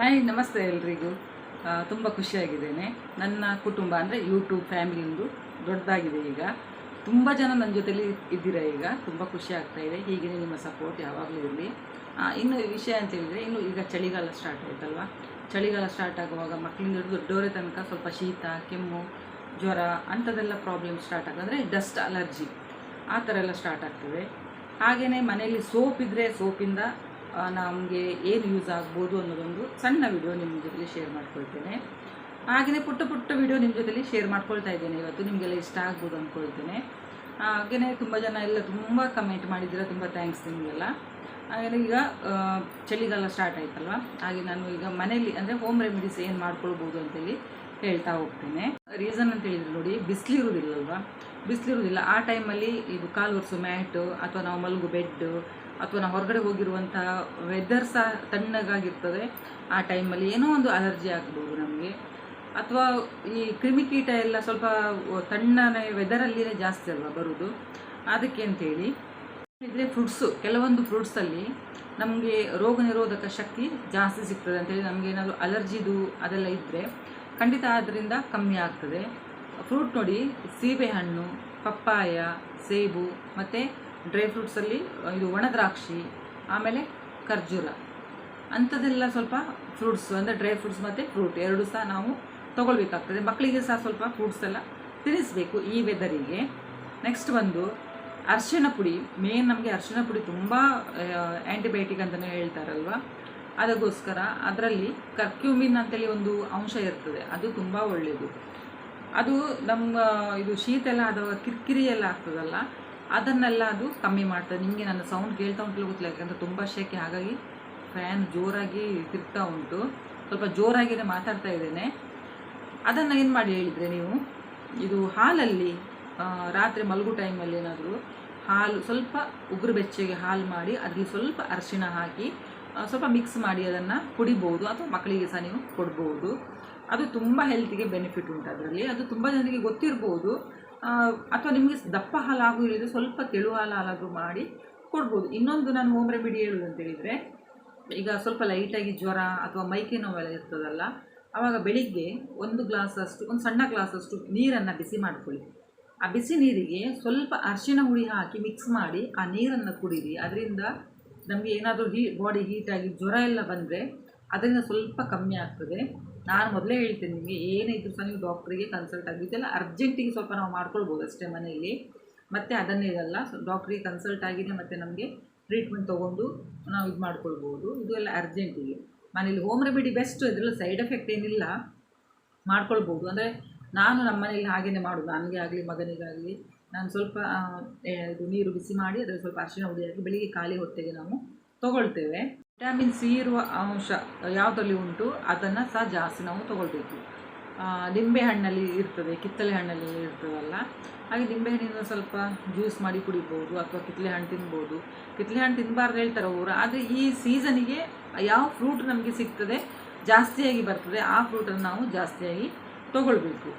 Hi, ನಮಸ್ತೆ ಎಲ್ರಿಗೂ. ತುಂಬ ಖುಷಿಯಾಗಿದ್ದೇನೆ. ನನ್ನ ಕುಟುಂಬ ಅಂದರೆ ಯೂಟ್ಯೂಬ್ ಫ್ಯಾಮಿಲಿಂದು ದೊಡ್ಡದಾಗಿದೆ ಈಗ. ತುಂಬ ಜನ ನನ್ನ ಜೊತೆಲಿ ಇದ್ದೀರಾ ಈಗ. ತುಂಬ ಖುಷಿ ಆಗ್ತಾ ಇದೆ. ಹೀಗೆ ನಿಮ್ಮ ಸಪೋರ್ಟ್ ಯಾವಾಗಲೂ ಇರಲಿ. ಇನ್ನು ವಿಷಯ ಅಂತ ಹೇಳಿದರೆ, ಇನ್ನು ಈಗ ಚಳಿಗಾಲ ಸ್ಟಾರ್ಟ್ ಆಯ್ತಲ್ವಾ? ಚಳಿಗಾಲ ಸ್ಟಾರ್ಟ್ ಆಗುವಾಗ ಮಕ್ಕಳಿಂದ ಹಿಡಿದು ದೊಡ್ಡವರೇ ತನಕ ಸ್ವಲ್ಪ ಶೀತ, ಕೆಮ್ಮು, ಜ್ವರ ಅಂಥದ್ದೆಲ್ಲ ಪ್ರಾಬ್ಲಮ್ ಸ್ಟಾರ್ಟ್ ಆಗೋದ್ರೆ ಡಸ್ಟ್ ಅಲರ್ಜಿ ಆ ಥರ ಎಲ್ಲ ಸ್ಟಾರ್ಟ್ ಆಗ್ತದೆ. ಹಾಗೆಯೇ ಮನೆಯಲ್ಲಿ ಸೋಪ್ ಇದ್ದರೆ ಸೋಪಿಂದ ನಮಗೆ ಏನು ಯೂಸ್ ಆಗ್ಬೋದು ಅನ್ನೋದೊಂದು ಸಣ್ಣ ವಿಡಿಯೋ ನಿಮ್ಮ ಜೊತೆಲಿ ಶೇರ್ ಮಾಡ್ಕೊಳ್ತೇನೆ. ಹಾಗೆಯೇ ಪುಟ್ಟ ಪುಟ್ಟ ವಿಡಿಯೋ ನಿಮ್ಮ ಜೊತೆಲಿ ಶೇರ್ ಮಾಡ್ಕೊಳ್ತಾ ಇದ್ದೇನೆ ಇವತ್ತು, ನಿಮಗೆಲ್ಲ ಇಷ್ಟ ಆಗ್ಬೋದು ಅಂದ್ಕೊಳ್ತೇನೆ ಹಾಗೆಯೇ ತುಂಬ ಜನ ಎಲ್ಲ ತುಂಬ ಕಮೆಂಟ್ ಮಾಡಿದ್ದೀರ, ತುಂಬ ಥ್ಯಾಂಕ್ಸ್ ನಿಮಗೆಲ್ಲ. ಹಾಗೆ ಈಗ ಚಳಿಗಾಲ ಸ್ಟಾರ್ಟ್ ಆಯ್ತಲ್ವ? ಹಾಗೆ ನಾನು ಈಗ ಮನೆಯಲ್ಲಿ, ಅಂದರೆ ಹೋಮ್ ರೆಮಿಡೀಸ್ ಏನು ಮಾಡ್ಕೊಳ್ಬೋದು ಅಂತೇಳಿ ಹೇಳ್ತಾ ಹೋಗ್ತೇನೆ. ರೀಸನ್ ಅಂತ ಹೇಳಿದ್ರೆ ನೋಡಿ ಬಿಸಿಲಿರುವುದಿಲ್ಲಲ್ವಾ ಬಿಸಿಲಿರುವುದಿಲ್ಲ. ಆ ಟೈಮಲ್ಲಿ ಇದು ಕಾಲು ಒರೆಸೋ ಮ್ಯಾಟು, ಅಥವಾ ನಾವು ಮಲಗು ಬೆಡ್ ಅಥವಾ ನಾವು ಹೊರಗಡೆ ಹೋಗಿರುವಂತಹ ವೆದರ್ ಸಹ ತಣ್ಣಗಾಗಿರ್ತದೆ. ಆ ಟೈಮಲ್ಲಿ ಏನೋ ಒಂದು ಅಲರ್ಜಿ ಆಗ್ಬೋದು ನಮಗೆ. ಅಥವಾ ಈ ಕ್ರಿಮಿಕೀಟ ಎಲ್ಲ ಸ್ವಲ್ಪ ತಣ್ಣನೆ ವೆದರಲ್ಲಿನೇ ಜಾಸ್ತಿ ಅಲ್ವಾ ಬರೋದು? ಅದಕ್ಕೆ ಅಂತೇಳಿ, ಇದ್ರೆ ಫ್ರೂಟ್ಸು ಕೆಲವೊಂದು ಫ್ರೂಟ್ಸಲ್ಲಿ ನಮಗೆ ರೋಗ ನಿರೋಧಕ ಶಕ್ತಿ ಜಾಸ್ತಿ ಸಿಗ್ತದೆ ಅಂತೇಳಿ ನಮಗೆ ಏನಾದರೂ ಅಲರ್ಜಿದು ಅದೆಲ್ಲ ಇದ್ದರೆ ಖಂಡಿತ ಆದ್ದರಿಂದ ಕಮ್ಮಿ ಆಗ್ತದೆ. ಫ್ರೂಟ್ ನೋಡಿ ಸೀಬೆಹಣ್ಣು ಪಪ್ಪಾಯ, ಸೇಬು, ಮತ್ತು ಡ್ರೈ ಫ್ರೂಟ್ಸಲ್ಲಿ ಇದು ಒಣದ್ರಾಕ್ಷಿ, ಆಮೇಲೆ ಖರ್ಜೂರ. ಅಂಥದ್ದೆಲ್ಲ ಸ್ವಲ್ಪ ಫ್ರೂಟ್ಸ್, ಅಂದರೆ ಡ್ರೈ ಫ್ರೂಟ್ಸ್ ಮತ್ತು ಫ್ರೂಟ್ ಎರಡು ಸಹ ನಾವು ತೊಗೊಳ್ಬೇಕಾಗ್ತದೆ. ಮಕ್ಕಳಿಗೆ ಸಹ ಸ್ವಲ್ಪ ಫ್ರೂಟ್ಸ್ ಎಲ್ಲ ತಿನ್ನಿಸ್ಬೇಕು ಈ ವೆದರಿಗೆ. ನೆಕ್ಸ್ಟ್ ಬಂದು ಅರಿಶಿಣ ಪುಡಿ. ಮೇನ್ ನಮಗೆ ಅರಿಶಿಣ ಪುಡಿ ತುಂಬ ಆ್ಯಂಟಿಬಯೋಟಿಕ್ ಅಂತಲೇ ಹೇಳ್ತಾರಲ್ವ? ಅದಕ್ಕೋಸ್ಕರ ಅದರಲ್ಲಿ ಕರ್ಕ್ಯೂಮಿನ್ ಅಂತೇಳಿ ಒಂದು ಅಂಶ ಇರ್ತದೆ. ಅದು ತುಂಬ ಒಳ್ಳೆಯದು ಅದು ನಮ್ಮ, ಇದು ಶೀತ ಎಲ್ಲ ಅಥವಾ ಕಿರಿಕಿರಿ ಎಲ್ಲ ಆಗ್ತದಲ್ಲ ಅದನ್ನೆಲ್ಲ ಅದು ಕಮ್ಮಿ ಮಾಡ್ತದೆ. ನಿಮಗೆ ನನ್ನ ಸೌಂಡ್ ಕೇಳ್ತಾ ಉಂಟು ಗೊತ್ತಿಲ್ಲ. ಯಾಕಂದರೆ ತುಂಬ ಶೆಕೆ ಹಾಗಾಗಿ ಫ್ಯಾನ್ ಜೋರಾಗಿ ತಿರ್ತಾ ಉಂಟು. ಸ್ವಲ್ಪ ಜೋರಾಗಿಯೇ ಮಾತಾಡ್ತಾ ಇದ್ದೇನೆ. ಅದನ್ನು ಏನು ಮಾಡಿ ಹೇಳಿದರೆ ನೀವು? ಇದು ಹಾಲಲ್ಲಿ ರಾತ್ರಿ ಮಲಗು ಟೈಮಲ್ಲಿ ಏನಾದರೂ ಹಾಲು, ಸ್ವಲ್ಪ ಉಗುರು ಬೆಚ್ಚಗೆ ಹಾಲು ಮಾಡಿ ಅದಕ್ಕೆ ಸ್ವಲ್ಪ ಅರಿಶಿಣ ಹಾಕಿ ಸ್ವಲ್ಪ ಮಿಕ್ಸ್ ಮಾಡಿ ಅದನ್ನು ಕುಡಿಬೋದು. ಅಥವಾ ಮಕ್ಕಳಿಗೆ ಸಹ ನೀವು ಕೊಡ್ಬೋದು. ಅದು ತುಂಬ ಹೆಲ್ತಿಗೆ ಬೆನಿಫಿಟ್ ಉಂಟು ಅದರಲ್ಲಿ. ಅದು ತುಂಬ ಜನರಿಗೆ ಗೊತ್ತಿರ್ಬೋದು. ಅಥವಾ ನಿಮಗೆ ದಪ್ಪ ಹಾಲಾಗೂ ಇಳಿದು ಸ್ವಲ್ಪ ತೆಳು ಹಾಲು ಹಾಲಾದರೂ ಮಾಡಿ ಕೊಡ್ಬೋದು. ಇನ್ನೊಂದು ನಾನು ಹೋಮ್ ರೆಮಿಡಿ ಹೇಳೋದು ಅಂತ ಹೇಳಿದರೆ, ಈಗ ಸ್ವಲ್ಪ ಲೈಟಾಗಿ ಜ್ವರ ಅಥವಾ ಮೈಕೆ ನೋವೆಲ್ಲ ಇರ್ತದಲ್ಲ ಆವಾಗ ಬೆಳಿಗ್ಗೆ ಒಂದು ಗ್ಲಾಸಷ್ಟು, ಒಂದು ಸಣ್ಣ ಗ್ಲಾಸಷ್ಟು ನೀರನ್ನು ಬಿಸಿ ಮಾಡ್ಕೊಳ್ಳಿ. ಆ ಬಿಸಿ ನೀರಿಗೆ ಸ್ವಲ್ಪ ಅರಿಶಿಣ ಹುಳಿ ಹಾಕಿ ಮಿಕ್ಸ್ ಮಾಡಿ ಆ ನೀರನ್ನು ಕುಡೀರಿ. ಅದರಿಂದ ನಮಗೆ ಏನಾದರೂ ಹೀ ಬಾಡಿ ಹೀಟಾಗಿ ಜ್ವರ ಎಲ್ಲ ಬಂದರೆ ಅದರಿಂದ ಸ್ವಲ್ಪ ಕಮ್ಮಿ ಆಗ್ತದೆ. ನಾನು ಮೊದಲೇ ಹೇಳ್ತೇನೆ ನಿಮಗೆ ಏನಿದ್ರು ಸಹ ನೀವು ಡಾಕ್ಟ್ರಿಗೆ ಕನ್ಸಲ್ಟ್ ಆಗಿ, ಇದೆಲ್ಲ ಅರ್ಜೆಂಟಿಗೆ ಸ್ವಲ್ಪ ನಾವು ಮಾಡ್ಕೊಳ್ಬೋದು ಅಷ್ಟೇ ಮನೆಯಲ್ಲಿ. ಮತ್ತು ಅದನ್ನೇ ಇರಲ್ಲ ಡಾಕ್ಟ್ರಿಗೆ ಕನ್ಸಲ್ಟ್ ಆಗಿದೆ ಮತ್ತು ನಮಗೆ ಟ್ರೀಟ್ಮೆಂಟ್ ತೊಗೊಂಡು ನಾವು ಇದು ಮಾಡ್ಕೊಳ್ಬೋದು. ಇದು ಎಲ್ಲ ಅರ್ಜೆಂಟಿಗೆ ಮನೇಲಿ ಹೋಮ್ ರೆಮಿಡಿ ಬೆಸ್ಟ್ ಇದರಲ್ಲಿ ಸೈಡ್ ಎಫೆಕ್ಟ್ ಏನಿಲ್ಲ, ಮಾಡ್ಕೊಳ್ಬೋದು. ಅಂದರೆ ನಾನು ನಮ್ಮ ಮನೇಲಿ ಹಾಗೇ ಮಾಡೋದು. ನನಗೆ ಆಗಲಿ, ಮಗನಿಗಾಗಲಿ, ನಾನು ಸ್ವಲ್ಪ ಇದು ನೀರು ಬಿಸಿ ಮಾಡಿ, ಅದರಲ್ಲಿ ಸ್ವಲ್ಪ ಅರಿಶಿನ ಹುಡಿ ಬೆಳಿಗ್ಗೆ ಖಾಲಿ ಹೊಟ್ಟೆಗೆ ನಾವು ತಗೊಳ್ತೇವೆ. ವಿಟಮಿನ್ ಸಿ ಇರುವ ಅಂಶ ಯಾವುದರಲ್ಲಿ ಉಂಟು, ಅದನ್ನು ಸಹ ಜಾಸ್ತಿ ನಾವು ತಗೊಳ್ಬೇಕು. ನಿಂಬೆ ಹಣ್ಣಲ್ಲಿ ಇರ್ತದೆ ಕಿತ್ತಳೆ ಹಣ್ಣಲ್ಲಿ ಇರ್ತದಲ್ಲ, ಹಾಗೆ ನಿಂಬೆ ಹಣ್ಣಿನ ಸ್ವಲ್ಪ ಜ್ಯೂಸ್ ಮಾಡಿ ಕುಡಿಬೋದು, ಅಥವಾ ಕಿತ್ತಳೆ ಹಣ್ಣು ತಿನ್ಬೋದು. ಕಿತ್ತಳೆ ಹಣ್ಣು ತಿನ್ನಬಾರ್ದು ಹೇಳ್ತಾರೆ ಅವರು, ಆದರೆ ಈ ಸೀಸನಿಗೆ ಯಾವ ಫ್ರೂಟ್ ನಮಗೆ ಸಿಗ್ತದೆ ಜಾಸ್ತಿಯಾಗಿ ಬರ್ತದೆ, ಆ ಫ್ರೂಟನ್ನು ನಾವು ಜಾಸ್ತಿಯಾಗಿ ತಗೊಳ್ಬೇಕು.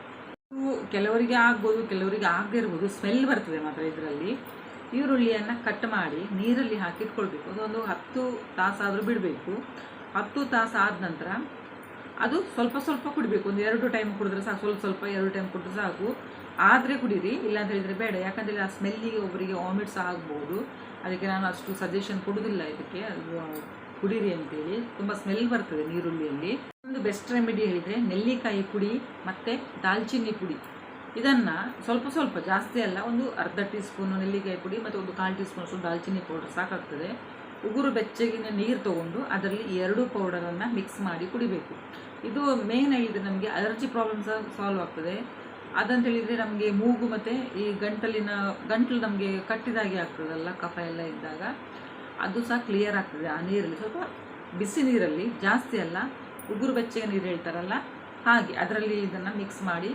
ಕೆಲವರಿಗೆ ಆಗ್ಬೋದು, ಕೆಲವರಿಗೆ ಆಗದೇ ಇರ್ಬೋದು ಸ್ಮೆಲ್ ಬರ್ತದೆ ಮಾತ್ರ ಇದರಲ್ಲಿ. ಈರುಳ್ಳಿಯನ್ನು ಕಟ್ ಮಾಡಿ ನೀರಲ್ಲಿ ಹಾಕಿ ಇಟ್ಕೊಳ್ಬೇಕು ಅದೊಂದು ಹತ್ತು ತಾಸಾದರೂ ಬಿಡಬೇಕು. ಹತ್ತು ತಾಸು ಆದ ನಂತರ ಅದು ಸ್ವಲ್ಪ ಸ್ವಲ್ಪ ಕುಡಿಬೇಕು. ಒಂದು ಎರಡು ಟೈಮ್ ಕುಡಿದ್ರೆ ಸಾಕು. ಸ್ವಲ್ಪ ಸ್ವಲ್ಪ ಎರಡು ಟೈಮ್ ಕುಡಿದ್ರೆ ಸಾಕು. ಆದರೆ ಕುಡೀರಿ. ಇಲ್ಲ ಅಂತ ಹೇಳಿದರೆ ಬೇಡ. ಯಾಕಂದರೆ ಆ ಸ್ಮೆಲ್ಲಿಗೆ ಒಬ್ಬರಿಗೆ ವಾಮಿಟ್ಸ್ ಆಗ್ಬೋದು. ಅದಕ್ಕೆ ನಾನು ಅಷ್ಟು ಸಜೆಷನ್ ಕೊಡೋದಿಲ್ಲ ಇದಕ್ಕೆ. ಕುಡೀರಿ ಅಂತೇಳಿ. ತುಂಬ ಸ್ಮೆಲ್ ಬರ್ತದೆ ನೀರುಳ್ಳಿಯಲ್ಲಿ. ಒಂದು ಬೆಸ್ಟ್ ರೆಮಿಡಿ ಹೇಳಿದರೆ ನೆಲ್ಲಿಕಾಯಿ ಪುಡಿ ಮತ್ತು ದಾಲ್ಚಿನ್ನಿ ಪುಡಿ. ಇದನ್ನು ಸ್ವಲ್ಪ ಸ್ವಲ್ಪ ಜಾಸ್ತಿ ಅಲ್ಲ, ಒಂದು ಅರ್ಧ ಟೀ ಸ್ಪೂನು ನೆಲ್ಲಿಕಾಯಿ ಪುಡಿ ಮತ್ತು ಒಂದು ಕಾಲು ಟೀ ಸ್ಪೂನ್ ದಾಲ್ಚಿನ್ನಿ ಪೌಡರ್ ಸಾಕಾಗ್ತದೆ. ಉಗುರು ಬೆಚ್ಚಗಿನ ನೀರು ತೊಗೊಂಡು ಅದರಲ್ಲಿ ಎರಡು ಎರಡೂ ಪೌಡರನ್ನು ಮಿಕ್ಸ್ ಮಾಡಿ ಕುಡಿಬೇಕು. ಇದು ಮೇನ್ ಆಗಿದೆ ನಮಗೆ ಅಲರ್ಜಿ ಪ್ರಾಬ್ಲಮ್ ಸಹ ಸಾಲ್ವ್ ಆಗ್ತದೆ. ಅದಂತ ಹೇಳಿದರೆ ನಮಗೆ ಮೂಗು ಮತ್ತು ಈ ಗಂಟಲಿನ, ಗಂಟಲು ನಮಗೆ ಕಟ್ಟಿದಾಗೆ ಆಗ್ತದಲ್ಲ, ಕಫ ಎಲ್ಲ ಇದ್ದಾಗ. ಅದು ಸಹ ಕ್ಲಿಯರ್ ಆಗ್ತದೆ ಆ ನೀರಲ್ಲಿ. ಸ್ವಲ್ಪ ಬಿಸಿ ನೀರಲ್ಲಿ ಜಾಸ್ತಿ ಅಲ್ಲ, ಉಗುರು ಬೆಚ್ಚಗೆ ನೀರು ಹೇಳ್ತಾರಲ್ಲ, ಹಾಗೆ ಅದರಲ್ಲಿ ಇದನ್ನು ಮಿಕ್ಸ್ ಮಾಡಿ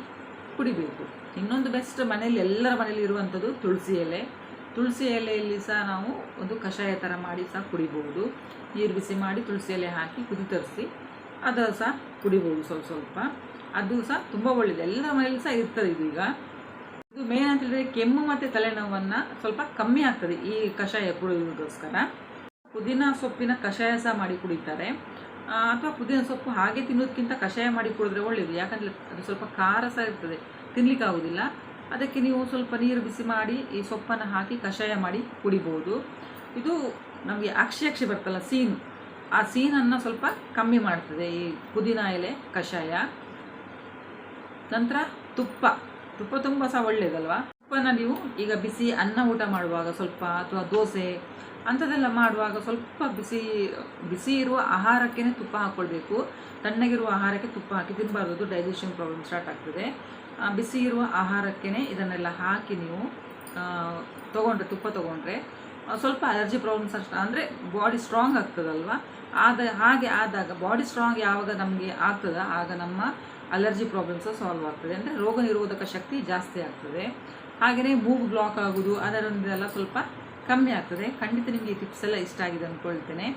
ಕುಡಿಬೇಕು. ಇನ್ನೊಂದು ಬೆಸ್ಟ್ ಮನೇಲಿ ಎಲ್ಲರ ಮನೆಯಲ್ಲಿ ಇರುವಂಥದ್ದು ತುಳಸಿ ಎಲೆ. ತುಳಸಿ ಎಲೆಯಲ್ಲಿ ಸಹ ನಾವು ಒಂದು ಕಷಾಯ ಥರ ಮಾಡಿ ಸಹ ಕುಡಿಬಹುದು. ನೀರು ಬಿಸಿ ಮಾಡಿ ತುಳಸಿ ಎಲೆ ಹಾಕಿ ಕುದಿ ತರಿಸಿ, ಅದು ಸಹ ಕುಡಿಬೋದು ಸ್ವಲ್ಪ ಸ್ವಲ್ಪ. ಅದು ಸಹ ತುಂಬ ಒಳ್ಳೆಯದು ಎಲ್ಲರ ಮನೇಲಿ ಸಹ ಇರ್ತದೆ ಇದೀಗ ಇದು ಮೇನ್ ಅಂತ ಹೇಳಿದರೆ ಕೆಮ್ಮು ಮತ್ತು ತಲೆನೋವನ್ನು ಸ್ವಲ್ಪ ಕಮ್ಮಿ ಆಗ್ತದೆ ಈ ಕಷಾಯ ಕುಡಿಯೋದಕ್ಕೋಸ್ಕರ ಪುದೀನ ಸೊಪ್ಪಿನ ಕಷಾಯ ಸಹ ಮಾಡಿ ಕುಡಿತಾರೆ. ಅಥವಾ ಪುದೀನ ಸೊಪ್ಪು ಹಾಗೆ ತಿನ್ನೋದಕ್ಕಿಂತ ಕಷಾಯ ಮಾಡಿ ಕುಡಿದ್ರೆ ಒಳ್ಳೆಯದು ಯಾಕಂದರೆ ಅದು ಸ್ವಲ್ಪ ಖಾರ ಸಹ ಇರ್ತದೆ. ತಿನ್ಲಿಕ್ಕೆ ಆಗೋದಿಲ್ಲ. ಅದಕ್ಕೆ ನೀವು ಸ್ವಲ್ಪ ನೀರು ಬಿಸಿ ಮಾಡಿ ಈ ಸೊಪ್ಪನ್ನು ಹಾಕಿ ಕಷಾಯ ಮಾಡಿ ಕುಡಿಬೋದು. ಇದು ನಮಗೆ ಅಕ್ಷಿ ಅಕ್ಷಿ ಬರ್ತಲ್ಲ, ಸೀನು. ಆ ಸೀನನ್ನು ಸ್ವಲ್ಪ ಕಮ್ಮಿ ಮಾಡ್ತದೆ ಈ ಪುದೀನ ಎಲೆ ಕಷಾಯ. ನಂತರ ತುಪ್ಪ. ತುಪ್ಪ ತುಂಬ ಸಹ ಒಳ್ಳೆಯದಲ್ವಾ ತುಪ್ಪನ ನೀವು ಈಗ ಬಿಸಿ ಅನ್ನ ಊಟ ಮಾಡುವಾಗ ಸ್ವಲ್ಪ ಅಥವಾ ದೋಸೆ ಅಂಥದ್ದೆಲ್ಲ ಮಾಡುವಾಗ ಸ್ವಲ್ಪ ಬಿಸಿ ಬಿಸಿ ಇರುವ ಆಹಾರಕ್ಕೇ ತುಪ್ಪ ಹಾಕ್ಕೊಳ್ಬೇಕು. ತಣ್ಣಗಿರುವ ಆಹಾರಕ್ಕೆ ತುಪ್ಪ ಹಾಕಿ ತಿನ್ನಬಾರ್ದು ಡೈಜೆಷನ್ ಪ್ರಾಬ್ಲಮ್ ಸ್ಟಾರ್ಟ್ ಆಗ್ತದೆ. ಬಿಸಿ ಇರುವ ಆಹಾರಕ್ಕೇ ಇದನ್ನೆಲ್ಲ ಹಾಕಿ ನೀವು ತೊಗೊಂಡ್ರೆ, ತುಪ್ಪ ತೊಗೊಂಡ್ರೆ ಸ್ವಲ್ಪ ಅಲರ್ಜಿ ಪ್ರಾಬ್ಲಮ್ಸ್ ಅಷ್ಟು, ಅಂದರೆ ಬಾಡಿ ಸ್ಟ್ರಾಂಗ್ ಆಗ್ತದಲ್ವ? ಆದ, ಹಾಗೆ ಆದಾಗ ಬಾಡಿ ಸ್ಟ್ರಾಂಗ್ ಯಾವಾಗ ನಮಗೆ ಆಗ್ತದ, ಆಗ ನಮ್ಮ ಅಲರ್ಜಿ ಪ್ರಾಬ್ಲಮ್ಸ್ ಸಾಲ್ವ್ ಆಗ್ತದೆ. ಅಂದರೆ ರೋಗ ನಿರೋಧಕ ಶಕ್ತಿ ಜಾಸ್ತಿ ಆಗ್ತದೆ. ಹಾಗೆಯೇ ಬೂಬ್ ಬ್ಲಾಕ್ ಆಗೋದು ಅದರೊಂದೆಲ್ಲ ಸ್ವಲ್ಪ ಕಮ್ಮಿ ಆಗ್ತದೆ. ಖಂಡಿತ ನಿಮಗೆ ಈ ಟಿಪ್ಸ್ ಎಲ್ಲ ಇಷ್ಟ ಆಗಿದೆ ಅಂದ್ಕೊಳ್ತೇನೆ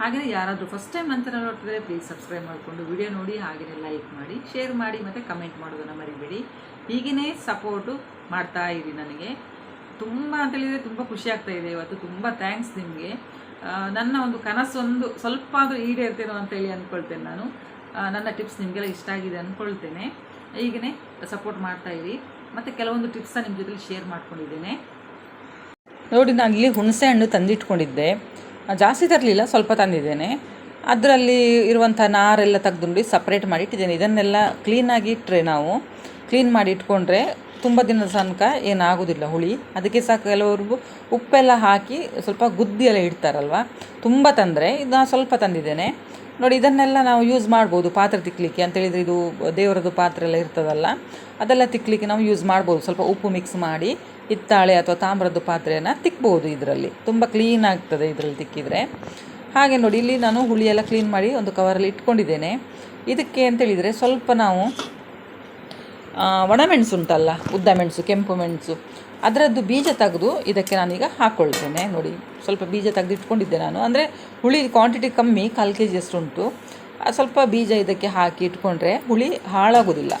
ಹಾಗೆಯೇ ಯಾರಾದರೂ ಫಸ್ಟ್ ಟೈಮ್ ನಂತರ ನೋಡ್ತಿದ್ರೆ ಪ್ಲೀಸ್ ಸಬ್ಸ್ಕ್ರೈಬ್ ಮಾಡಿಕೊಂಡು ವಿಡಿಯೋ ನೋಡಿ ಹಾಗೆಯೇ ಲೈಕ್ ಮಾಡಿ ಶೇರ್ ಮಾಡಿ, ಮತ್ತು ಕಮೆಂಟ್ ಮಾಡೋದನ್ನು ಮರಿಬೇಡಿ. ಹೀಗೇ ಸಪೋರ್ಟು ಮಾಡ್ತಾ ಇರಿ ನನಗೆ. ತುಂಬ ಅಂತೇಳಿದರೆ ತುಂಬ ಖುಷಿ ಆಗ್ತಾ ಇದೆ ಇವತ್ತು. ತುಂಬ ಥ್ಯಾಂಕ್ಸ್ ನಿಮಗೆ. ನನ್ನ ಒಂದು ಕನಸೊಂದು ಸ್ವಲ್ಪ ಆದರೂ ಈಡೇರ್ತೇನೋ ಅಂತೇಳಿ ಅಂದ್ಕೊಳ್ತೇನೆ ನಾನು. ನನ್ನ ಟಿಪ್ಸ್ ನಿಮಗೆಲ್ಲ ಇಷ್ಟ ಆಗಿದೆ ಅಂದ್ಕೊಳ್ತೇನೆ ಹೀಗೇ ಸಪೋರ್ಟ್ ಮಾಡ್ತಾ ಇರಿ. ಮತ್ತು ಕೆಲವೊಂದು ಟಿಪ್ಸನ್ನ ನಿಮ್ಮ ಜೊತೆ ಶೇರ್ ಮಾಡ್ಕೊಂಡಿದ್ದೇನೆ. ನೋಡಿ, ನಾನು ಇಲ್ಲಿ ಹುಣಸೆ ಹಣ್ಣು ತಂದಿಟ್ಕೊಂಡಿದ್ದೆ. ಜಾಸ್ತಿ ತರಲಿಲ್ಲ, ಸ್ವಲ್ಪ ತಂದಿದ್ದೇನೆ. ಅದರಲ್ಲಿ ಇರುವಂಥ ನಾರೆಲ್ಲ ತೆಗೆದುಂಡು ಸಪ್ರೇಟ್ ಮಾಡಿ ಇಟ್ಟಿದ್ದೇನೆ. ಇದನ್ನೆಲ್ಲ ಕ್ಲೀನಾಗಿ ಇಟ್ಟರೆ ನಾವು ಕ್ಲೀನ್ ಮಾಡಿ ಇಟ್ಕೊಂಡ್ರೆ ತುಂಬ ದಿನದ ತನಕ ಏನಾಗೋದಿಲ್ಲ ಹುಳಿ. ಅದಕ್ಕೆ ಸಹ ಕೆಲವರು ಉಪ್ಪೆಲ್ಲ ಹಾಕಿ ಸ್ವಲ್ಪ ಗುದ್ದಿ ಎಲ್ಲ ಇಡ್ತಾರಲ್ವ, ತುಂಬ ತಂದರೆ ಇದು ನಾನು ಸ್ವಲ್ಪ ತಂದಿದ್ದೇನೆ. ನೋಡಿ, ಇದನ್ನೆಲ್ಲ ನಾವು ಯೂಸ್ ಮಾಡ್ಬೋದು ಪಾತ್ರೆ ತಿಕ್ಕಲಿಕ್ಕೆ ಅಂತೇಳಿದರೆ ಇದು ದೇವರದ್ದು ಪಾತ್ರೆ ಎಲ್ಲ ಇರ್ತದಲ್ಲ, ಅದೆಲ್ಲ ತಿಕ್ಕಲಿಕ್ಕೆ ನಾವು ಯೂಸ್ ಮಾಡ್ಬೋದು. ಸ್ವಲ್ಪ ಉಪ್ಪು ಮಿಕ್ಸ್ ಮಾಡಿ ಹಿತ್ತಾಳೆ ಅಥವಾ ತಾಮ್ರದ್ದು ಪಾತ್ರೆಯನ್ನು ತಿಕ್ಬೋದು ಇದರಲ್ಲಿ. ತುಂಬ ಕ್ಲೀನ್ ಆಗ್ತದೆ ಇದರಲ್ಲಿ ತಿಕ್ಕಿದರೆ. ಹಾಗೆ ನೋಡಿ, ಇಲ್ಲಿ ನಾನು ಹುಳಿಯೆಲ್ಲ ಕ್ಲೀನ್ ಮಾಡಿ ಒಂದು ಕವರಲ್ಲಿ ಇಟ್ಕೊಂಡಿದ್ದೇನೆ. ಇದಕ್ಕೆ ಅಂತೇಳಿದರೆ ಸ್ವಲ್ಪ ನಾವು ಒಣಮೆಣಸು ಉಂಟಲ್ಲ, ಉದ್ದ ಮೆಣಸು, ಕೆಂಪು ಮೆಣಸು. ಅದರದ್ದು ಬೀಜ ತೆಗೆದು ಇದಕ್ಕೆ ನಾನೀಗ ಹಾಕ್ಕೊಳ್ತೇನೆ ನೋಡಿ, ಸ್ವಲ್ಪ ಬೀಜ ತೆಗೆದು ಇಟ್ಕೊಂಡಿದ್ದೆ ನಾನು. ಅಂದರೆ ಹುಳಿ ಕ್ವಾಂಟಿಟಿ ಕಮ್ಮಿ, ಕಾಲು ಕೆ ಜಿಯಷ್ಟು ಉಂಟು. ಸ್ವಲ್ಪ ಬೀಜ ಇದಕ್ಕೆ ಹಾಕಿ ಇಟ್ಕೊಂಡ್ರೆ ಹುಳಿ ಹಾಳಾಗೋದಿಲ್ಲ.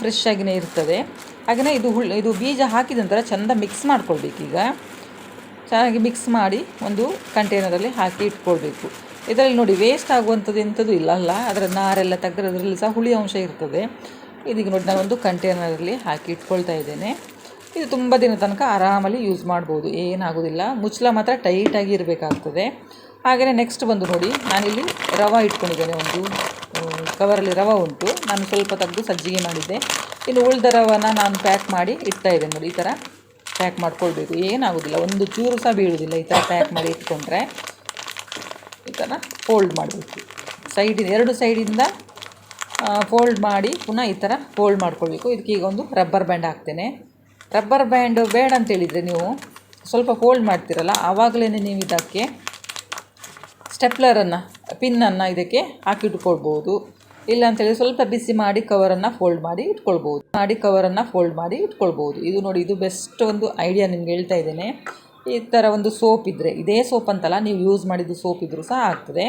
ಫ್ರೆಶ್ ಆಗಿನೇ ಇರ್ತದೆ. ಹಾಗೆಯೇ ಇದು ಹುಳಿ, ಇದು ಬೀಜ ಹಾಕಿದ ನಂತರ ಚೆಂದ ಮಿಕ್ಸ್ ಮಾಡ್ಕೊಳ್ಬೇಕೀಗ. ಚೆನ್ನಾಗಿ ಮಿಕ್ಸ್ ಮಾಡಿ ಒಂದು ಕಂಟೈನರಲ್ಲಿ ಹಾಕಿ ಇಟ್ಕೊಳ್ಬೇಕು. ಇದರಲ್ಲಿ ನೋಡಿ ವೇಸ್ಟ್ ಆಗುವಂಥದ್ದು ಎಂಥದ್ದು ಇಲ್ಲ ಅಲ್ಲ ಅದರ ನಾರೆಲ್ಲ ತೆಗೆದ್ರೆ ಅದರಲ್ಲಿ ಸಹ ಹುಳಿ ಅಂಶ ಇರ್ತದೆ. ಇದೀಗ ನೋಡಿ, ನಾನು ಒಂದು ಕಂಟೈನರಲ್ಲಿ ಹಾಕಿ ಇಟ್ಕೊಳ್ತಾ ಇದ್ದೇನೆ. ಇದು ತುಂಬ ದಿನ ತನಕ ಆರಾಮಲ್ಲಿ ಯೂಸ್ ಮಾಡ್ಬೋದು, ಏನಾಗೋದಿಲ್ಲ. ಮುಚ್ಚಳ ಮಾತ್ರ ಟೈಟಾಗಿ ಇರಬೇಕಾಗ್ತದೆ. ಹಾಗೆಯೇ ನೆಕ್ಸ್ಟ್ ಬಂದು ನೋಡಿ, ನಾನಿಲ್ಲಿ ರವೆ ಇಟ್ಕೊಂಡಿದ್ದೇನೆ ಒಂದು ಕವರಲ್ಲಿ ರವೆ ಉಂಟು. ನಾನು ಸ್ವಲ್ಪ ತೆಗೆದು ಸಜ್ಜಿಗೆ ಮಾಡಿದ್ದೆ. ಇನ್ನು ಉಳಿದ ರವನ ನಾನು ಪ್ಯಾಕ್ ಮಾಡಿ ಇಡ್ತಾ ಇದ್ದೇನೆ ನೋಡಿ, ಈ ಥರ ಪ್ಯಾಕ್ ಮಾಡ್ಕೊಳ್ಬೇಕು. ಏನಾಗೋದಿಲ್ಲ, ಒಂದು ಚೂರು ಸಹ ಬೀಳುವುದಿಲ್ಲ ಈ ಥರ ಪ್ಯಾಕ್ ಮಾಡಿ ಇಟ್ಕೊಂಡ್ರೆ. ಈ ಥರ ಫೋಲ್ಡ್ ಮಾಡಬೇಕು. ಸೈಡಿನ ಎರಡು ಸೈಡಿಂದ ಫೋಲ್ಡ್ ಮಾಡಿ ಪುನಃ ಈ ಥರ ಫೋಲ್ಡ್ ಮಾಡ್ಕೊಳ್ಬೇಕು. ಇದಕ್ಕೆ ಈಗ ಒಂದು ರಬ್ಬರ್ ಬ್ಯಾಂಡ್ ಹಾಕ್ತೇನೆ. ರಬ್ಬರ್ ಬ್ಯಾಂಡ್ ಬೇಡ ಅಂತೇಳಿದರೆ ನೀವು ಸ್ವಲ್ಪ ಫೋಲ್ಡ್ ಮಾಡ್ತೀರಲ್ಲ ಆವಾಗಲೇ ನೀವು ಇದಕ್ಕೆ ಸ್ಟೆಪ್ಲರನ್ನು ಪಿನ್ನನ್ನು ಇದಕ್ಕೆ ಹಾಕಿಟ್ಕೊಳ್ಬೋದು ಇಲ್ಲ ಅಂತೇಳಿ ಸ್ವಲ್ಪ ಬಿಸಿ ಮಾಡಿ ಕವರನ್ನು ಫೋಲ್ಡ್ ಮಾಡಿ ಇಟ್ಕೊಳ್ಬೋದು. ಮಾಡಿ ಕವರನ್ನು ಫೋಲ್ಡ್ ಮಾಡಿ ಇಟ್ಕೊಳ್ಬೋದು. ಇದು ನೋಡಿ, ಇದು ಬೆಸ್ಟ್ ಒಂದು ಐಡಿಯಾ ನಿಮ್ಗೆ ಹೇಳ್ತಾ ಇದ್ದೇನೆ. ಈ ಥರ ಒಂದು ಸೋಪ್ ಇದ್ದರೆ ಇದೇ ಸೋಪ್ ಅಂತಲ್ಲ, ನೀವು ಯೂಸ್ ಮಾಡಿದ್ದು ಸೋಪ್ ಇದ್ದರೂ ಸಹ ಆಗ್ತದೆ.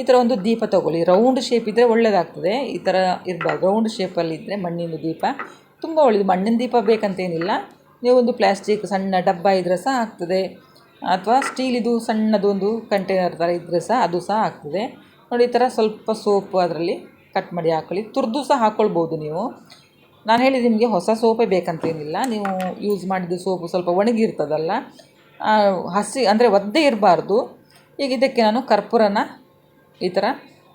ಈ ಥರ ಒಂದು ದೀಪ ತಗೊಳ್ಳಿ. ರೌಂಡ್ ಶೇಪ್ ಇದ್ದರೆ ಒಳ್ಳೆಯದಾಗ್ತದೆ ಈ ಥರ ಇರಬಾರ್ದು. ರೌಂಡ್ ಶೇಪಲ್ಲಿ ಇದ್ದರೆ ಮಣ್ಣಿನ ದೀಪ ತುಂಬ ಒಳ್ಳೆಯದು ಮಣ್ಣಿನ ದೀಪ ಬೇಕಂತೇನಿಲ್ಲ. ನೀವು ಒಂದು ಪ್ಲಾಸ್ಟಿಕ್ ಸಣ್ಣ ಡಬ್ಬ ಇದ್ದರೆ ಸಹ ಆಗ್ತದೆ. ಅಥವಾ ಸ್ಟೀಲಿದು ಸಣ್ಣದೊಂದು ಕಂಟೈನರ್ ಥರ ಇದ್ದರೆ ಸಹ ಅದು ಸಹ ಆಗ್ತದೆ. ನೋಡಿ, ಈ ಥರ ಸ್ವಲ್ಪ ಸೋಪ್ ಅದರಲ್ಲಿ ಕಟ್ ಮಾಡಿ ಹಾಕೊಳ್ಳಿ. ತುರಿದು ಸಹ ಹಾಕ್ಕೊಳ್ಬೋದು ನೀವು. ನಾನು ಹೇಳಿದ ನಿಮಗೆ ಹೊಸ ಸೋಪೇ ಬೇಕಂತೇನಿಲ್ಲ. ನೀವು ಯೂಸ್ ಮಾಡಿದ ಸೋಪು ಸ್ವಲ್ಪ ಒಣಗಿರ್ತದಲ್ಲ. ಹಸಿ ಅಂದರೆ ಒದ್ದೆ ಇರಬಾರ್ದು. ಈಗ ಇದಕ್ಕೆ ನಾನು ಕರ್ಪೂರನ ಈ ಥರ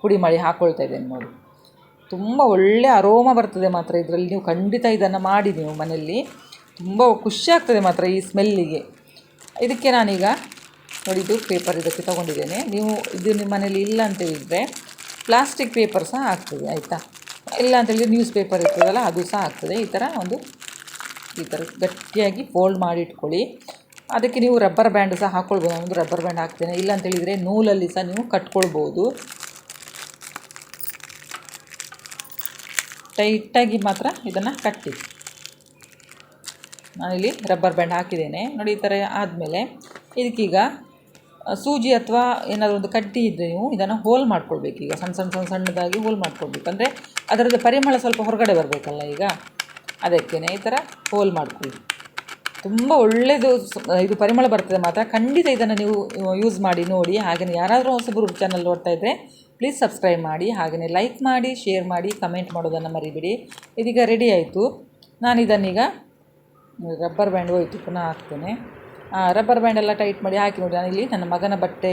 ಪುಡಿ ಮಾಡಿ ಹಾಕ್ಕೊಳ್ತಾ ಇದ್ದೇನೆ ನೋಡಿ. ತುಂಬ ಒಳ್ಳೆ ಅರೋಮ ಬರ್ತದೆ ಮಾತ್ರ ಇದರಲ್ಲಿ. ನೀವು ಖಂಡಿತ ಇದನ್ನು ಮಾಡಿ ನೀವು ಮನೆಯಲ್ಲಿ. ತುಂಬ ಖುಷಿ ಆಗ್ತದೆ ಮಾತ್ರ ಈ ಸ್ಮೆಲ್ಲಿಗೆ. ಇದಕ್ಕೆ ನಾನೀಗ ನೋಡಿ, ಇದು ಪೇಪರ್ ಇದಕ್ಕೆ ತೊಗೊಂಡಿದ್ದೇನೆ. ನೀವು ಇದು ನಿಮ್ಮ ಮನೇಲಿ ಇಲ್ಲ ಅಂತ ಹೇಳಿದರೆ ಪ್ಲಾಸ್ಟಿಕ್ ಪೇಪರ್ ಸಹ ಆಗ್ತದೆ, ಆಯಿತಾ? ಇಲ್ಲ ಅಂತೇಳಿದರೆ ನ್ಯೂಸ್ ಪೇಪರ್ ಇರ್ತದಲ್ಲ, ಅದು ಸಹ ಆಗ್ತದೆ. ಈ ಥರ ಒಂದು ಈ ಥರ ಗಟ್ಟಿಯಾಗಿ ಫೋಲ್ಡ್ ಮಾಡಿ ಇಟ್ಕೊಳ್ಳಿ. ಅದಕ್ಕೆ ನೀವು ರಬ್ಬರ್ ಬ್ಯಾಂಡ್ ಸಹ ಹಾಕ್ಕೊಳ್ಬೋದು ಒಂದು ರಬ್ಬರ್ ಬ್ಯಾಂಡ್ ಹಾಕ್ತೇನೆ. ಇಲ್ಲ ಅಂತ ಹೇಳಿದರೆ ನೂಲಲ್ಲಿ ಸಹ ನೀವು ಕಟ್ಕೊಳ್ಬೋದು. ಟೈಟಾಗಿ ಮಾತ್ರ ಇದನ್ನು ಕಟ್ಟಿ. ನಾನಿಲ್ಲಿ ರಬ್ಬರ್ ಬ್ಯಾಂಡ್ ಹಾಕಿದ್ದೇನೆ. ನೋಡಿ, ಈ ಥರ ಆದಮೇಲೆ ಇದಕ್ಕೀಗ ಸೂಜಿ ಅಥವಾ ಏನಾದರೂ ಒಂದು ಕಡ್ಡಿ ಇದ್ದರೆ ನೀವು ಇದನ್ನು ಹೋಲ್ ಮಾಡ್ಕೊಳ್ಬೇಕು. ಈಗ ಸಣ್ಣ ಸಣ್ಣ ಸಣ್ಣ, ಸಣ್ಣದಾಗಿ ಹೋಲ್ ಮಾಡ್ಕೊಳ್ಬೇಕು. ಅಂದರೆ ಅದರದ್ದು ಪರಿಮಳ ಸ್ವಲ್ಪ ಹೊರಗಡೆ ಬರಬೇಕಲ್ಲ ಈಗ. ಅದಕ್ಕೇ ಈ ಥರ ಹೋಲ್ ಮಾಡ್ಕೊಳ್ಳಿ. ತುಂಬ ಒಳ್ಳೆಯದು ಇದು ಪರಿಮಳ ಬರ್ತದೆ ಮಾತ್ರ. ಖಂಡಿತ ಇದನ್ನು ನೀವು ಯೂಸ್ ಮಾಡಿ, ನೋಡಿ. ಹಾಗೆಯೇ ಯಾರಾದರೂ ಹೊಸಬರು ಚಾನಲ್ ನೋಡ್ತಾ ಇದ್ದರೆ ಪ್ಲೀಸ್ ಸಬ್ಸ್ಕ್ರೈಬ್ ಮಾಡಿ ಹಾಗೆಯೇ ಲೈಕ್ ಮಾಡಿ ಶೇರ್ ಮಾಡಿ ಕಮೆಂಟ್ ಮಾಡೋದನ್ನು ಮರಿಬೇಡಿ. ಇದೀಗ ರೆಡಿ ಆಯಿತು. ನಾನು ಇದನ್ನೀಗ ರಬ್ಬರ್ ಬ್ಯಾಂಡ್ ಹೋಯಿತು, ಪುನಃ ಹಾಕ್ತೇನೆ. ರಬ್ಬರ್ ಬ್ಯಾಂಡ್ ಎಲ್ಲ ಟೈಟ್ ಮಾಡಿ ಹಾಕಿ ನೋಡಿ. ನಾನು ಇಲ್ಲಿ ನನ್ನ ಮಗನ ಬಟ್ಟೆ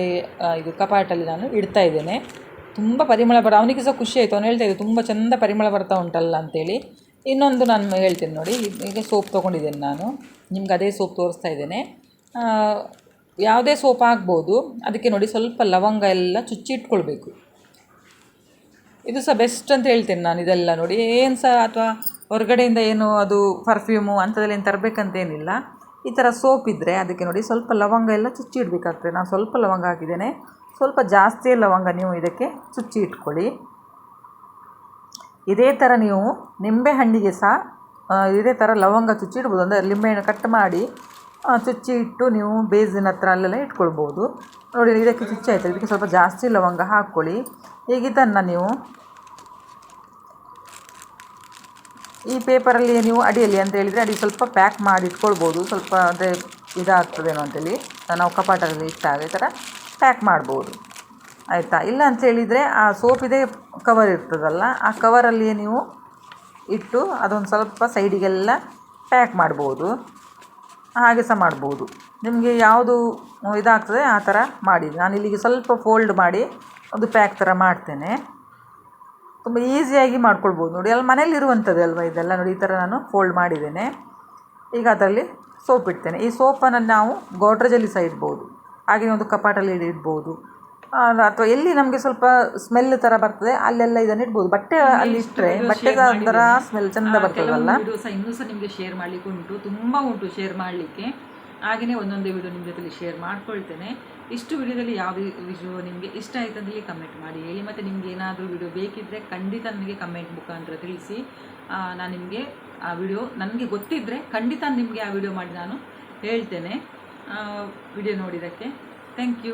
ಇದು ಕಪಾಟಲ್ಲಿ ನಾನು ಇಡ್ತಾ ಇದ್ದೇನೆ. ತುಂಬ ಪರಿಮಳ ಬರ ಅವನಿಗೆ ಸಹ ಖುಷಿ ಆಯಿತು. ಅವನು ಹೇಳ್ತಾ ಇದ್ದೆ ತುಂಬ ಚೆಂದ ಪರಿಮಳ ಬರ್ತಾ ಉಂಟಲ್ಲ ಅಂತೇಳಿ. ಇನ್ನೊಂದು ನಾನು ಹೇಳ್ತೀನಿ ನೋಡಿ, ಈಗ ಸೋಪ್ ತೊಗೊಂಡಿದ್ದೇನೆ ನಾನು. ನಿಮ್ಗೆ ಅದೇ ಸೋಪ್ ತೋರಿಸ್ತಾ ಇದ್ದೇನೆ. ಯಾವುದೇ ಸೋಪ್ ಆಗ್ಬೋದು, ಅದಕ್ಕೆ ನೋಡಿ ಸ್ವಲ್ಪ ಲವಂಗ ಎಲ್ಲ ಚುಚ್ಚಿ ಇಟ್ಕೊಳ್ಬೇಕು ಇದು ಸಹ ಬೆಸ್ಟ್ ಅಂತ ಹೇಳ್ತೇನೆ ನಾನು ಇದೆಲ್ಲ ನೋಡಿ. ಏನು ಸಹ ಅಥವಾ ಹೊರಗಡೆಯಿಂದ ಏನು ಅದು ಪರ್ಫ್ಯೂಮು ಅಂಥದ್ದೆಲ್ಲ ಏನು ತರಬೇಕಂತೇನಿಲ್ಲ ಈ ಥರ ಸೋಪ್ ಇದ್ದರೆ ಅದಕ್ಕೆ ನೋಡಿ ಸ್ವಲ್ಪ ಲವಂಗ ಎಲ್ಲ ಚುಚ್ಚಿ ಇಡಬೇಕಾಗ್ತದೆ ನಾನು ಸ್ವಲ್ಪ ಲವಂಗ ಹಾಕಿದ್ದೇನೆ. ಸ್ವಲ್ಪ ಜಾಸ್ತಿ ಲವಂಗ ನೀವು ಇದಕ್ಕೆ ಚುಚ್ಚಿ ಇಟ್ಕೊಳ್ಳಿ ಇದೇ ಥರ ನೀವು ನಿಂಬೆ ಹಣ್ಣಿಗೆ ಸಹ ಇದೇ ಥರ ಲವಂಗ ಚುಚ್ಚಿ ಇಡ್ಬೋದು. ಅಂದರೆ ಲಿಂಬೆಹಣ್ಣು ಕಟ್ ಮಾಡಿ ಚುಚ್ಚಿ ಇಟ್ಟು ನೀವು ಬೇಸಿನ ಹತ್ರ ಅಲ್ಲೆಲ್ಲ ಇಟ್ಕೊಳ್ಬೋದು. ನೋಡಿ, ಇದಕ್ಕೆ ಚುಚ್ಚಿ ಆಯ್ತು. ಇದಕ್ಕೆ ಸ್ವಲ್ಪ ಜಾಸ್ತಿ ಲವಂಗ ಹಾಕ್ಕೊಳ್ಳಿ. ಈಗ ಇದನ್ನು ನೀವು ಈ ಪೇಪರಲ್ಲಿ ನೀವು ಅಡಿಯಲ್ಲಿ ಅಂತ ಹೇಳಿದರೆ ಅಡಿ ಸ್ವಲ್ಪ ಪ್ಯಾಕ್ ಮಾಡಿ ಇಟ್ಕೊಳ್ಬೋದು. ಸ್ವಲ್ಪ ಅಂದರೆ ಇದಾಗ್ತದೇನೋ ಅಂತೇಳಿ. ನಾವು ಕಪಾಟದಲ್ಲಿ ಇಟ್ಟಾಗ ಈ ಥರ ಪ್ಯಾಕ್ ಮಾಡ್ಬೋದು. ಆಯಿತಾ? ಇಲ್ಲ ಅಂತ ಹೇಳಿದರೆ ಆ ಸೋಪಿದೆ ಕವರ್ ಇರ್ತದಲ್ಲ, ಆ ಕವರಲ್ಲಿಯೇ ನೀವು ಇಟ್ಟು ಅದೊಂದು ಸ್ವಲ್ಪ ಸೈಡಿಗೆಲ್ಲ ಪ್ಯಾಕ್ ಮಾಡ್ಬೋದು. ಹಾಗೆ ಸಹ ಮಾಡ್ಬೋದು. ನಿಮಗೆ ಯಾವುದು ಇದಾಗ್ತದೆ ಆ ಥರ ಮಾಡಿ. ನಾನು ಇಲ್ಲಿಗೆ ಸ್ವಲ್ಪ ಫೋಲ್ಡ್ ಮಾಡಿ ಒಂದು ಪ್ಯಾಕ್ ಥರ ಮಾಡ್ತೇನೆ. ತುಂಬ ಈಸಿಯಾಗಿ ಮಾಡ್ಕೊಳ್ಬೋದು. ನೋಡಿ, ಅಲ್ಲಿ ಮನೇಲಿ ಇರುವಂಥದ್ದು ಅಲ್ವಾ ಇದೆಲ್ಲ? ನೋಡಿ, ಈ ಥರ ನಾನು ಫೋಲ್ಡ್ ಮಾಡಿದ್ದೇನೆ. ಈಗ ಅದರಲ್ಲಿ ಸೋಪ್ ಇಡ್ತೇನೆ. ಈ ಸೋಪನ್ನು ನಾವು ಗೋಡ್ರೇಜಲ್ಲಿ ಸಹ ಇಡ್ಬೋದು. ಹಾಗೆ ಒಂದು ಕಪಾಟಲ್ಲಿ ಇಡ್ಬೋದು. ಅಥವಾ ಎಲ್ಲಿ ನಮಗೆ ಸ್ವಲ್ಪ ಸ್ಮೆಲ್ ಥರ ಬರ್ತದೆ ಅಲ್ಲೆಲ್ಲ ಇದನ್ನು ಇಡ್ಬೋದು. ಬಟ್ಟೆ ಅಲ್ಲಿ ಇಟ್ಟರೆ ಬಟ್ಟೆದ ಥರ ಸ್ಮೆಲ್ ಚೆಂದ ಬರ್ತದಲ್ಲ? ಸಹ ಇನ್ನೂ ಸಹ ನಿಮಗೆ ಶೇರ್ ಮಾಡಲಿಕ್ಕೆ ಉಂಟು. ತುಂಬ ಉಂಟು ಶೇರ್ ಮಾಡಲಿಕ್ಕೆ. ಹಾಗೆಯೇ ಒಂದೊಂದೇ ವಿಡಿಯೋ ನಿಮ್ಮ ಜೊತೆಲಿ ಶೇರ್ ಮಾಡ್ಕೊಳ್ತೇನೆ. ಇಷ್ಟು ವಿಡಿಯೋದಲ್ಲಿ ಯಾವ ವಿಡಿಯೋ ನಿಮಗೆ ಇಷ್ಟ ಆಯಿತು ಕಮೆಂಟ್ ಮಾಡಿ. ಹೇಳಿ ಮತ್ತು ನಿಮ್ಗೆ ಏನಾದರೂ ವಿಡಿಯೋ ಬೇಕಿದ್ದರೆ ಖಂಡಿತ ನನಗೆ ಕಮೆಂಟ್ ಮುಖಾಂತರ ತಿಳಿಸಿ. ನಾನು ನಿಮಗೆ ಆ ವಿಡಿಯೋ ನನಗೆ ಗೊತ್ತಿದ್ದರೆ ಖಂಡಿತ ನಿಮಗೆ ಆ ವಿಡಿಯೋ ಮಾಡಿ ನಾನು ಹೇಳ್ತೇನೆ. ವಿಡಿಯೋ ನೋಡಿದ್ದಕ್ಕೆ. Thank you